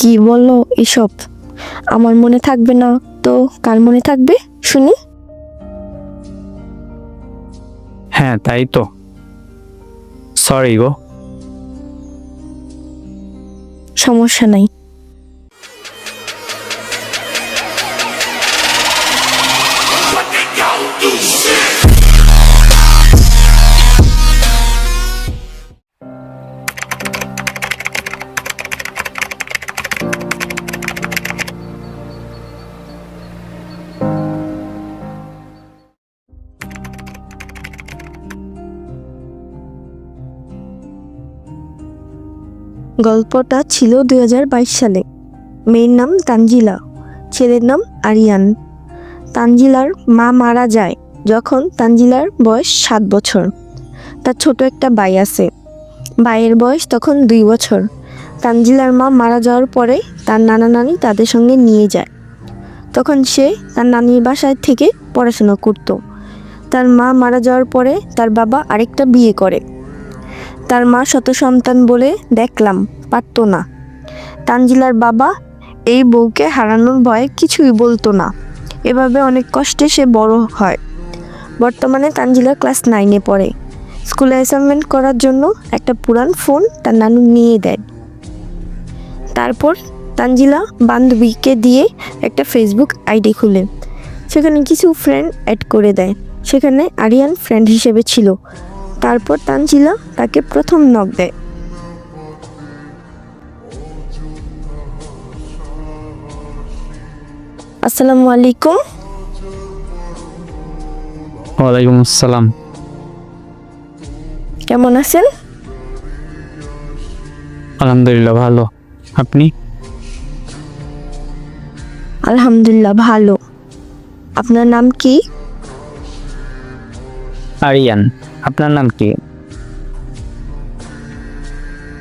কি বলো এসব? আমার মনে থাকবে না তো কার মনে থাকবে শুনি? হ্যাঁ তাই তো। সরি গো। সমস্যা নাই। গল্পটা ছিল দু হাজার বাইশ সালে। মেয়ের নাম তানজিলা, ছেলের নাম আরিয়ান। তানজিলার মা মারা যায় যখন তানজিলার বয়স সাত বছর। তার ছোট একটা ভাই আছে। ভাইয়ের বয়স তখন দুই বছর। তানজিলার মা মারা যাওয়ার পরে তার নানা নানি তাদের সঙ্গে নিয়ে যায়। তখন সে তার নানির বাসায় থেকে পড়াশোনা করত। তার মা মারা যাওয়ার পরে তার বাবা আরেকটা বিয়ে করে। তার মা শত সন্তান বলে দেখলাম, পারতো না। তানজিলার বাবা এই বউকে হারানোর ভয়ে কিছুই বলতো না। এভাবে অনেক কষ্টে সে বড় হয়। বর্তমানে তানজিলা ক্লাস নাইনে পড়ে। স্কুলে অ্যাসাইনমেন্ট করার জন্য একটা পুরান ফোন তার নানু নিয়ে দেয়। তারপর তানজিলা বান্ধবীকে দিয়ে একটা ফেসবুক আইডি খুলে। সেখানে কিছু ফ্রেন্ড অ্যাড করে দেয়। সেখানে আরিয়ান ফ্রেন্ড হিসেবে ছিল। তারপর তানজিলা তাকে প্রথম নক দেয়। আসসালামু আলাইকুম। ওয়ালাইকুম আসসালাম। কেমন আছেন? আলহামদুলিল্লাহ ভালো। আপনি? আলহামদুলিল্লাহ ভালো। আপনার নাম কি? আরিয়ান। আপনার নাম কি?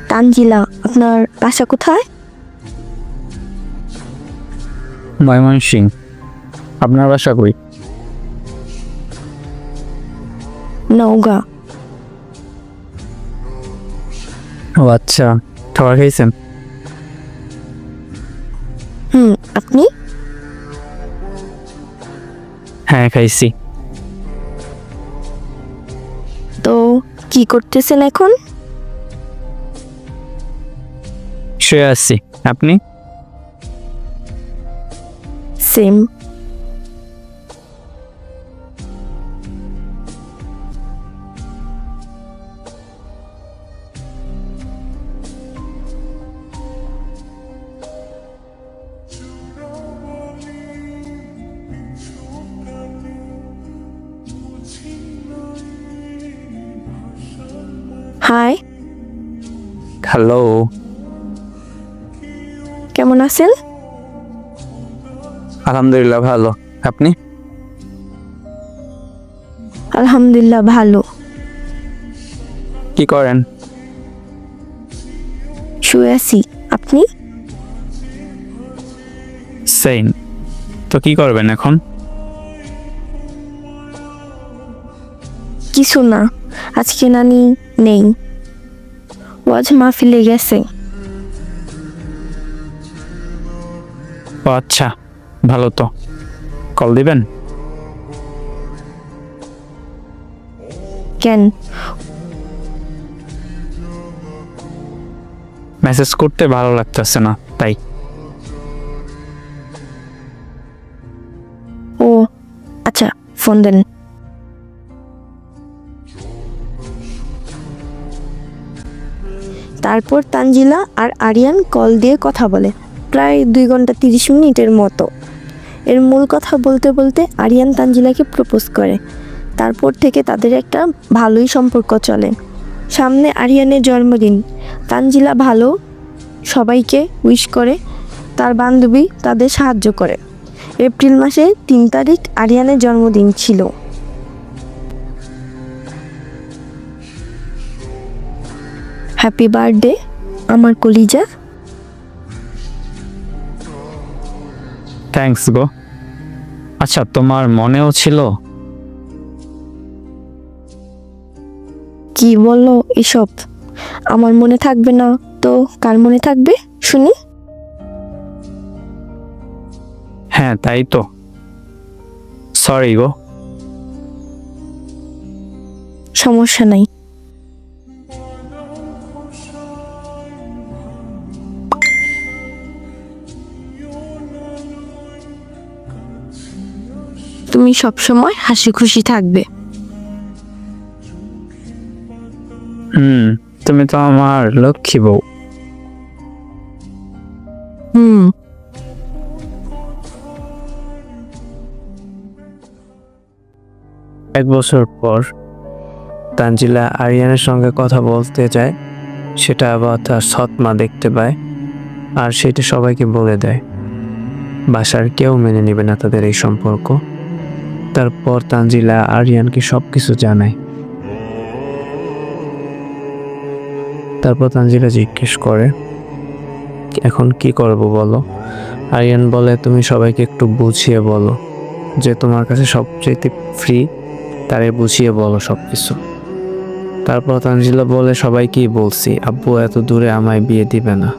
তানজিলা আপনার বাসা কোথায়? ময়মনসিং। আপনার বাসা কই? নওগাঁ। ও আচ্ছা খাবার খাইছেন? হুম আপনি? হ্যাঁ খাইছি। কি করতেছেন এখন? শুয়ে আছি। আপনি? সেম হাই হ্যালো কেমন আছেন? আলহামদুলিল্লাহ ভালো। আপনি? আলহামদুলিল্লাহ ভালো। কি করেন? শুয়ে আছি। আপনি? সেইম তো কি করবেন এখন? কিছু না। আজকে নানি নেই। ওয়াজ মাহফিলে গেছে। ও আচ্ছা ভালো তো। কল দিবেন? কেন? মেসেজ করতে ভালো লাগতেছে না তাই। ও আচ্ছা ফোন দেন। তারপর তানজিলা আর আরিয়ান কল দিয়ে কথা বলে। প্রায় দুই ঘণ্টা তিরিশ মিনিটের মতো। এর মূল কথা বলতে বলতে আরিয়ান তানজিলাকে প্রপোজ করে। তারপর থেকে তাদের একটা ভালোই সম্পর্ক চলে। সামনে আরিয়ানের জন্মদিন। তানজিলা ভালো সবাইকে উইশ করে। তার বান্ধবী তাদের সাহায্য করে। এপ্রিল মাসে তিন তারিখ আরিয়ানের জন্মদিন ছিল। হ্যাপি বার্থডে আমার কলিজা। থ্যাঙ্কস গো। আচ্ছা তোমার মনেও ছিল? কি বলো এসব? আমার মনে থাকবে না তো কার মনে থাকবে শুনি? হ্যাঁ তাই তো। সরি গো। সমস্যা নাই। তুমি সবসময় হাসি খুশি থাকবে। হুম তুমি তো আমার লক্ষ্মী বউ। হুম। এক বছর পর তানজিলা আরিয়ানের সঙ্গে কথা বলতে যায় সেটা আবার তার সৎ মা দেখতে পায় আর সেটা সবাইকে বলে দেয়। বাসার কেউ মেনে নেবে না তাদের এই সম্পর্ক। তারপর তানজিলা, আরিয়ানকে সব কিছু জানায়। তারপর তানজিলা জিজ্ঞেস করে, এখন কি করব বলো? আরিয়ান বলে, তুমি সবাইকে একটু বুঝিয়ে বলো যে তোমার কাছে সবচেয়ে ফ্রি তারে বুঝিয়ে বলো সব কিছু তারপর তানজিলা বলে, সবাইকেই বলছি, আব্বু এত দূরে আমায় বিয়ে দিবে না,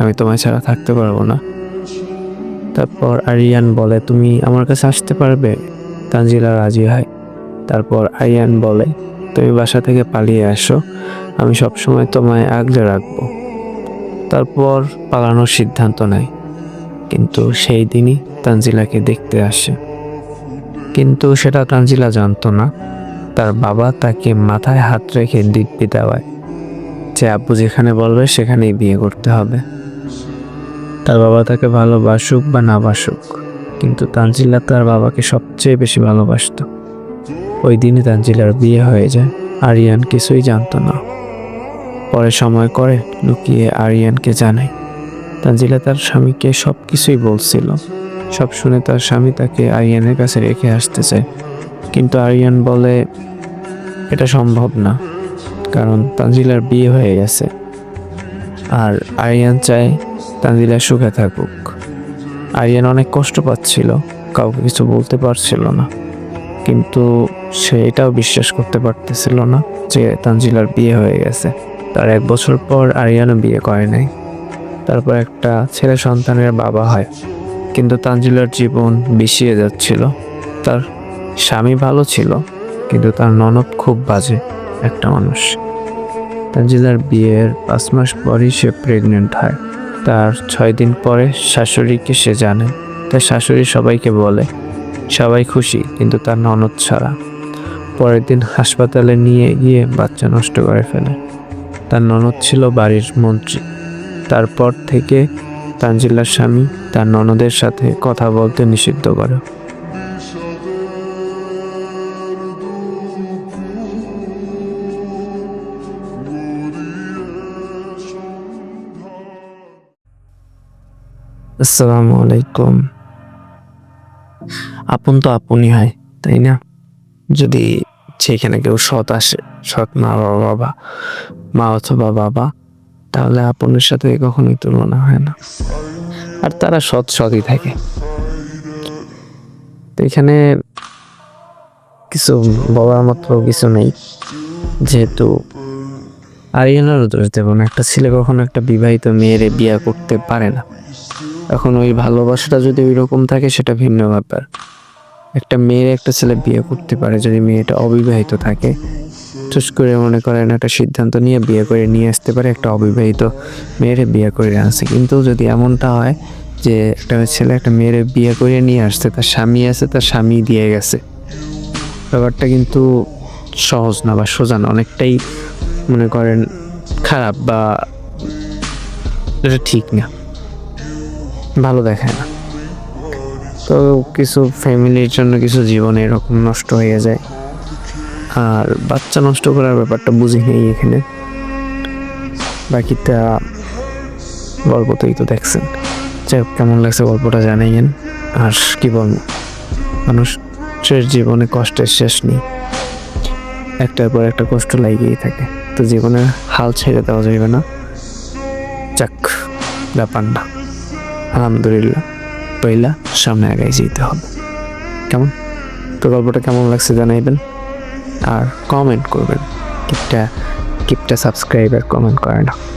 আমি তোমায় ছাড়া থাকতে পারব না। তারপর আরিয়ান বলে, তুমি আমার কাছে আসতে পারবে? তানজিলা রাজি হয়। তারপর আরিয়ান বলে, তুমি বাসা থেকে পালিয়ে আসো, আমি সবসময় তোমায় আগলে রাখব। তারপর পালানোর সিদ্ধান্ত নেয়। কিন্তু সেই দিনই তানজিলাকে দেখতে আসে। কিন্তু সেটা তানজিলা জানতো না। তার বাবা তাকে মাথায় হাত রেখে দিব্যি দেওয়ায়। যে আব্বু যেখানে বলবে সেখানেই বিয়ে করতে হবে। তার বাবা তাকে ভালোবাসুক বা না বাসুক। কিন্তু তানজিলা তার বাবাকে সবচেয়ে বেশি ভালোবাসতো। ওই দিনে তানজিলার বিয়ে হয়ে যায়, আরিয়ান কিছুই জানতো না। পরে সময় করে লুকিয়ে আরিয়ানকে জানায়। তানজিলা তার স্বামীকে সব কিছুই বলছিল। সব শুনে তার স্বামী তাকে আরিয়ানের কাছে রেখে আসতে চায়। কিন্তু আরিয়ান বলে, এটা সম্ভব না, কারণ তানজিলার বিয়ে হয়ে গেছে। আর আরিয়ান চায় তানজিলা সুখে থাকুক। আরিয়ান অনেক কষ্ট পাচ্ছিল, কাউকে কিছু বলতে পারছিল না। কিন্তু সে এটাও বিশ্বাস করতে পারতেছিল না যে তানজিলার বিয়ে হয়ে গেছে। তার এক বছর পর আরিয়ানও বিয়ে করে নাই। তারপর একটা ছেলে সন্তানের বাবা হয়, কিন্তু তানজিলার জীবন বিষিয়ে যাচ্ছিল। তার স্বামী ভালো ছিল, কিন্তু তার ননদ খুব বাজে একটা মানুষ। তানজিলার বিয়ের পাঁচ মাস পরই সে প্রেগনেন্ট হয়। তার ছয় দিন পরে শাশুড়িকে সে জানে। তার শাশুড়ি সবাইকে বলে, সবাই খুশি, কিন্তু তার ননদ ছাড়া। পরের দিন হাসপাতালে নিয়ে গিয়ে বাচ্চা নষ্ট করে ফেলে। তার ননদ ছিল বাড়ির মন্ত্রী। তারপর থেকে তানজিল্লার স্বামী তার ননদের সাথে কথা বলতে নিষিদ্ধ করে। আসসালামু আলাইকুম। আপন তো আপনই হয়, তাই না? যদি সেখানে কেউ সৎ আসে, সৎ মা বাবা মা অথবা বাবা, তাহলে আপনের সাথে কখনোই তুলনা হয় না। আর তারা সৎ সৎই থাকে। তো এখানে কিছু বলার মতো কিছু নেই। যেহেতু আরিয়ানারও দোষ দেব না। একটা ছেলে কখনো একটা বিবাহিত মেয়েরে বিয়ে করতে পারে না। এখন ওই ভালোবাসাটা যদি ওই রকম থাকে, সেটা ভিন্ন ব্যাপার। একটা মেয়ের একটা ছেলে বিয়ে করতে পারে, যদি মেয়েটা অবিবাহিত থাকে। চুস করে মনে করেন একটা সিদ্ধান্ত নিয়ে বিয়ে করে নিয়ে আসতে পারে, একটা অবিবাহিত মেয়েরে বিয়ে করে আসে কিন্তু যদি এমনটা হয় যে একটা ছেলে একটা মেয়েরে বিয়ে করে নিয়ে আসছে, তার স্বামী আছে, তার স্বামী দিয়ে গেছে। ব্যাপারটা কিন্তু সহজ না বা সোজা না, অনেকটাই মনে করেন খারাপ বা এটা ঠিক না। ভালো দেখায় না। তো কিছু ফ্যামিলির জন্য কিছু জীবন এরকম নষ্ট হয়ে যায়। আর বাচ্চা নষ্ট করার ব্যাপারটা বুঝি নেই এখানে। বাকিটা গল্পতেই তো দেখছেন। যাই কেমন লাগছে গল্পটা জানাইয়েন। আর কি বলব, মানুষের জীবনে কষ্টের শেষ নেই। একটার পর একটা কষ্ট লাগিয়েই থাকে। তো জীবনে হাল ছেড়ে দেওয়া যাবে না। যাক, ব্যাপার না। আলহামদুলিল্লাহ। পয়লা সামনে আগাই যেতে হবে। কেমন? তো গল্পটা কেমন লাগছে জানাইবেন? আর কমেন্ট করবেন। কিপটা কিপটা সাবস্ক্রাইবার কমেন্ট করে না।